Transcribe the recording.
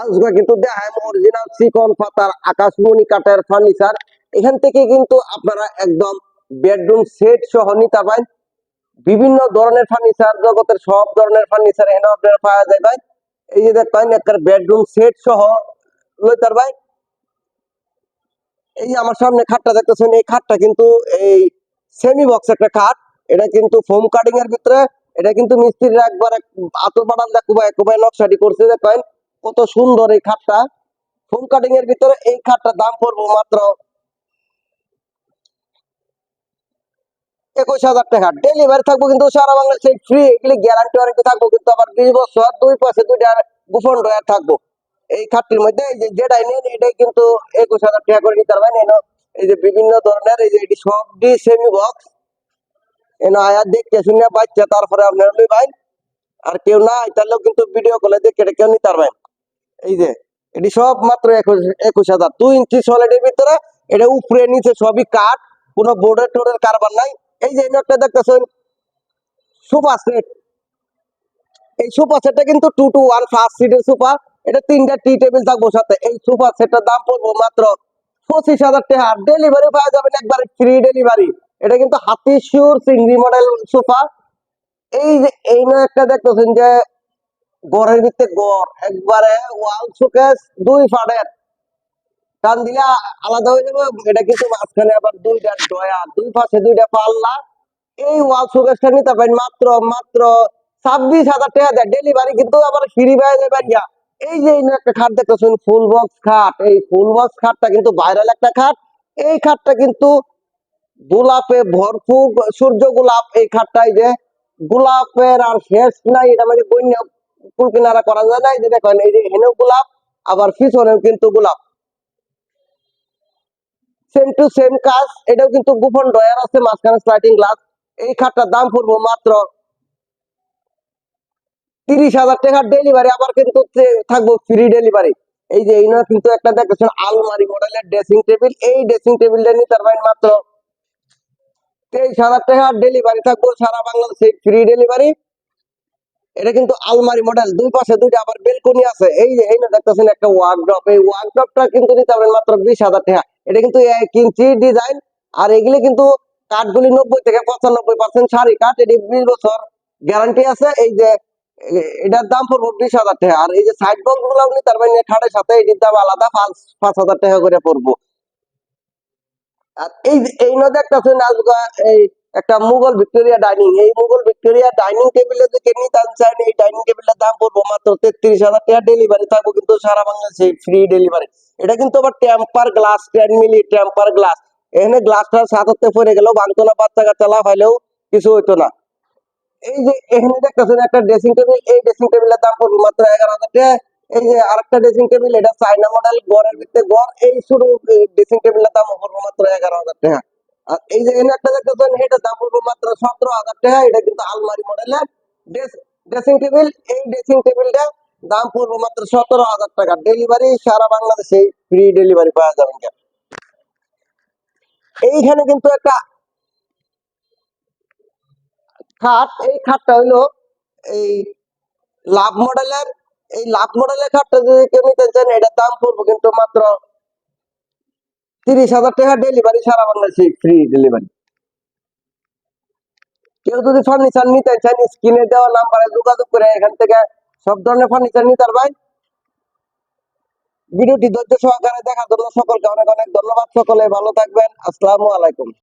আজকে কিন্তু দেখায় অরিজিনাল চিকন পাতার আকাশমণি কাঠের ফার্নিচার এখান থেকে কিন্তু আপনারা একদম বেডরুম সেট সহ নিতে পারেন। বিভিন্ন ধরনের ফার্নিচার জগতের সব ধরনের ফার্নিচার এখানে আপনারা পাওয়া যায় ভাই। এই যে দেখবেন একটা বেডরুম সেট সহ লইতার ভাই। এই আমার সামনে খাটটা দেখতেছেন, এই খাটটা কিন্তু এই সেমি বক্স একটা খাট। এটা কিন্তু ফোম কাটিং এর ভিতরে, এটা কিন্তু মিস্ত্রিরা একবার আতর বাটাল দেখো একবার নকশাটি করছে দেখেন কত সুন্দর এই খাটটা। ফোম কাটিং এর ভিতরে এই খাটটার দাম পড়ব মাত্র একুশ হাজার টাকা। ডেলিভারি থাকব কিন্তু সারা বাংলাদেশে ফ্রি এগুলি গ্যারান্টি ওয়ারেন্টি থাকব কিন্তু আবার বিশ বছর, দুই পয়সা, দুইটা গোপন ডয়ার থাকব। এই খাটটির মধ্যে এই যে যেটাই নেন এটাই কিন্তু একুশ হাজার টাকা করে নিতে পারবেন। এনো এই যে বিভিন্ন ধরনের, এই যে এটি সব ডি সেমি বক্স এনো আয়া দেখতে শুনে বাচ্চা, তারপরে আপনার লই ভাই আর কেউ না তাহলেও কিন্তু ভিডিও কলে দেখে কেউ নিতে পারবেন। এই যে, এটি সব মাত্র একুশ হাজার। দুই ইঞ্চি সলিডের ভিতরে, এটা উপরে, নিচে সবই কাঠ, কোনো বোর্ডের টোর্ডের কারবার নাই। এই যে একটা দেখতেছেন সোফা সেট। এই সোফা সেটটা কিন্তু টু টু ওয়ান ফার্স্ট সিটের সোফা এটা তিনটা টি টেবিল থাকব সাথে। এই সুপার সেটটার দাম পড়ব মাত্র পঁচিশ হাজার টাকা। ডেলিভারি পাওয়া যাবেন একবার ফ্রি ডেলিভারি এটা কিন্তু হাতি শিওর সিঙ্গি মডেল সোফা এই যে, এই না একটা দেখতেছেন যে গড়ের ভিতরে গড়, একবারে ওয়াল শোকেস, দুই ফাটের টান দিলে আলাদা হয়ে যাবে, এটা কিন্তু মাঝখানে আবার দুইটা ডয়া দুই পাশে দুইটা পাল্লা। এই ওয়াল শোকেসটা নিতে পারেন মাত্র মাত্র ছাব্বিশ হাজার টাকা দেয়। ডেলিভারি কিন্তু আবার ফ্রি পেয়ে যাবেন গা এই যে একটা খাট দেখতেছেন, ফুল বক্স খাট। এই ফুল বক্স খাটটা কিন্তু ভাইরাল একটা খাট। এই খাটটা কিন্তু গোলাপে ভরপুর সূর্য গোলাপ। এই খাটটাই যে গোলাপের আর শেষ নাই, এটা মানে বন্যা ফুল কিনারা করা যায় না এই যে দেখেন এই যে হেনেও গোলাপ, আবার পিছনেও কিন্তু গোলাপ। সেম টু সেম কাজ, এটাও কিন্তু গোপন ডয়ার আছে, মাঝখানে স্লাইডিং গ্লাস এই খাটটার দাম পড়ব মাত্র তিরিশ হাজার টাকার ডেলিভারি আবার কিন্তু থাকব ফ্রি ডেলিভারি এই যে এই না কিন্তু একটা দেখতেছেন আলমারি মডেলের ড্রেসিং টেবিল এই ড্রেসিং টেবিলটা নিতে পারবেন মাত্র তেইশ হাজার টাকার ডেলিভারি থাকব সারা বাংলাদেশে ফ্রি ডেলিভারি এটা কিন্তু আলমারি মডেল দুই পাশে দুইটা, আবার বেলকনি আছে। এই যে, এই না দেখতেছেন একটা ওয়ার্কড্রপ এই ওয়ার্কড্রপটা কিন্তু নিতে পারবেন মাত্র বিশ হাজার টাকা। এটা কিন্তু এক ইঞ্চি ডিজাইন আর এগুলি কিন্তু কাঠগুলি নব্বই থেকে পঁচানব্বই পার্সেন্ট শাড়ি। কাঠ এটি বিশ বছর গ্যারান্টি আছে। এই যে, এটার দাম পড়ব বিশ হাজার টাকা। আর এই যে সাইড বক্সগুলো নিতে পারবেন এই খাটের সাথে, এটির দাম আলাদা, পাঁচ পাঁচ হাজার টাকা করে পড়ব। আর এই এই নদী একটা আছে এই একটা মুঘল ভিক্টোরিয়া ডাইনিং। এই মুঘল ভিক্টোরিয়া ডাইনিং টেবিলে যদি নিতে চান এই ডাইনিং টেবিলের দাম পড়ব মাত্র তেত্রিশ হাজার টাকা ডেলিভারি থাকব কিন্তু সারা বাংলাদেশে ফ্রি ডেলিভারি এটা কিন্তু আবার temper glass ten milli temper glass এখানে গ্লাসটার সাথে পড়ে গেলেও ভাঙতো না বাচ্চা কাচ্চা লাভ হইলেও কিছু হইতো না। এই যে এখানে দেখতেছেন একটা ড্রেসিং টেবিল এই ড্রেসিং টেবিলের দাম পড়বে মাত্র এগারো হাজার টাকা। এই যে আরেকটা ড্রেসিং টেবিল এটা চাইনা মডেল গড়ের ভিতরে গড়, এই শুরু ড্রেসিং টেবিলের দাম পড়বে মাত্র এগারো হাজার টাকা। আর এই যে একটা দেখতেছেন দাম পড়বে মাত্র সতেরো হাজার টাকা। এটা কিন্তু আলমারি মডেলের ড্রেসিং টেবিল। এই ড্রেসিং টেবিলটা দাম পড়বে মাত্র সতেরো হাজার টাকা। ডেলিভারি সারা বাংলাদেশে ফ্রি ডেলিভারি পাওয়া কেন এইখানে কিন্তু একটা খাট। এই খাটটা হইল এই লাভ মডেলের। এই লাভ মডেলের খাটটা যদি কেউ নিতে চান, এটার দাম পড়ব কিন্তু মাত্র তিরিশ হাজার টাকা ডেলিভারি সারা বাংলাদেশে ফ্রি ডেলিভারি কেউ যদি ফার্নিচার নিতে চান স্ক্রিনে দেওয়া নাম্বারে যোগাযোগ করে এখান থেকে সব ধরনের ফার্নিচার নিতে পারবেন ভিডিওটি ধৈর্য সহকারে দেখার জন্য সকলকে অনেক অনেক ধন্যবাদ। সকলে ভালো থাকবেন। আসসালামু আলাইকুম।